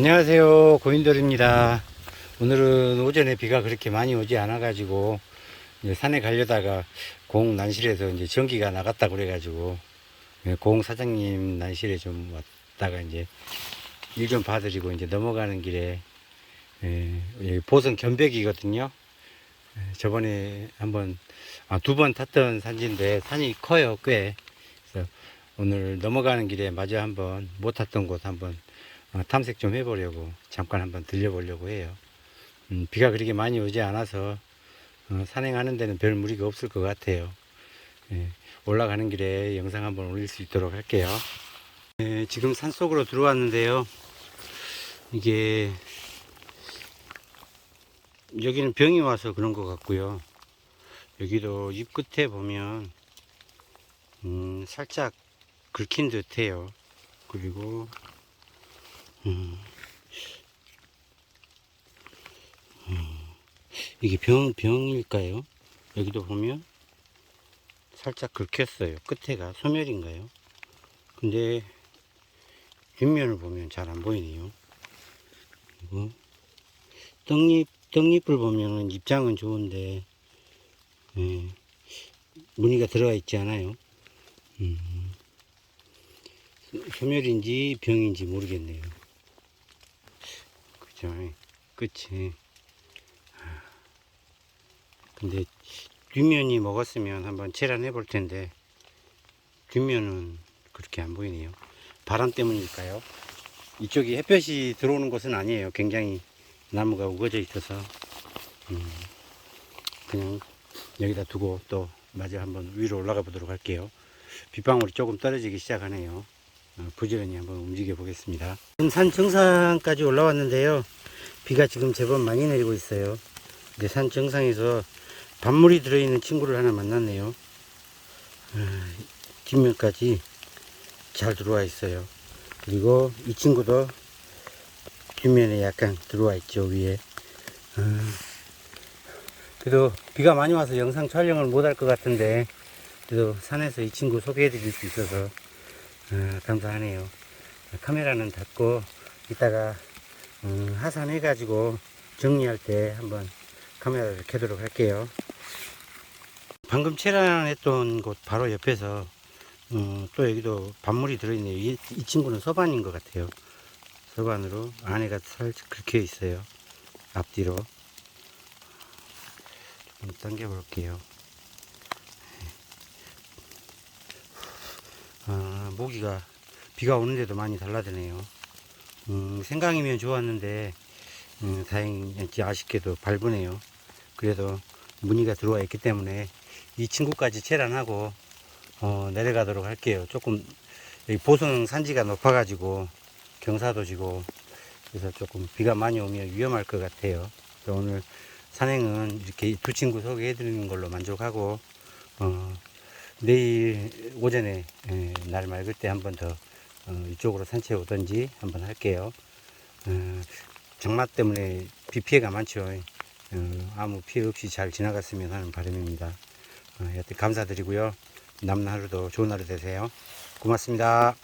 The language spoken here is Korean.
안녕하세요. 고인돌입니다. 오늘은 오전에 비가 그렇게 많이 오지 않아 가지고 산에 가려다가 공 난실에서 이제 전기가 나갔다 그래 가지고 공 사장님 난실에 좀 왔다가 이제 일 좀 봐드리고 이제 넘어가는 길에 예, 여기 보성 견백이거든요. 예, 저번에 한번 아, 두 번 탔던 산지인데 산이 커요 꽤. 그래서 오늘 넘어가는 길에 마저 한번 못 탔던 곳 한번 어, 탐색 좀 해보려고 잠깐 한번 들려보려고 해요. 음, 비가 그렇게 많이 오지 않아서 어, 산행하는 데는 별 무리가 없을 것 같아요. 예, 올라가는 길에 영상 한번 올릴 수 있도록 할게요. 예, 지금 산 속으로 들어왔는데요. 이게 여기는 병이 와서 그런 것 같고요. 여기도 입 끝에 보면 음, 살짝 긁힌 듯해요. 그리고 음. 음. 이게 병, 병일까요? 여기도 보면 살짝 긁혔어요. 끝에가 소멸인가요? 근데 뒷면을 보면 잘 안 보이네요. 그리고 떡잎, 떡잎을 보면은 입장은 좋은데, 예, 무늬가 들어가 있지 않아요. 음. 소멸인지 병인지 모르겠네요. 그죠. 끝이. 아. 근데 뒷면이 먹었으면 한번 체란해 볼 텐데 뒷면은 그렇게 안 보이네요. 바람 때문일까요? 이쪽이 햇볕이 들어오는 곳은 아니에요. 굉장히 나무가 우거져 있어서 음, 그냥 여기다 두고 또 마저 한번 위로 올라가 보도록 할게요. 빗방울이 조금 떨어지기 시작하네요. 어, 부지런히 한번 움직여 보겠습니다. 지금 산 정상까지 올라왔는데요. 비가 지금 제법 많이 내리고 있어요. 이제 산 정상에서 밤물이 들어있는 친구를 하나 만났네요. 아, 뒷면까지 잘 들어와 있어요. 그리고 이 친구도 뒷면에 약간 들어와 있죠, 위에. 아, 그래도 비가 많이 와서 영상 촬영을 못 할 것 같은데, 그래도 산에서 이 친구 소개해 드릴 수 있어서 아, 감사하네요. 카메라는 닫고 이따가 음, 하산해 가지고 정리할 때 한번 카메라를 켜도록 할게요. 방금 체란했던 곳 바로 옆에서 음, 또 여기도 밤물이 들어있네요. 이, 이 친구는 서반인 것 같아요. 서반으로 안에가 살짝 긁혀 있어요. 앞뒤로 좀 당겨 볼게요. 아, 모기가 비가 오는데도 많이 달라드네요. 음, 생강이면 좋았는데 음, 다행히 아쉽게도 밟으네요. 그래도 무늬가 들어와 있기 때문에 이 친구까지 체란하고 어, 내려가도록 할게요. 조금 여기 보성 산지가 높아가지고 경사도 지고 그래서 조금 비가 많이 오면 위험할 것 같아요. 오늘 산행은 이렇게 두 친구 소개해 드리는 걸로 만족하고 어, 내일 오전에 에, 날 맑을 때 한 번 더 어, 이쪽으로 산책 오든지 한번 할게요. 어, 장마 때문에 비 피해가 많죠. 어, 아무 피해 없이 잘 지나갔으면 하는 바람입니다. 어, 여튼 감사드리고요. 남은 하루도 좋은 하루 되세요. 고맙습니다.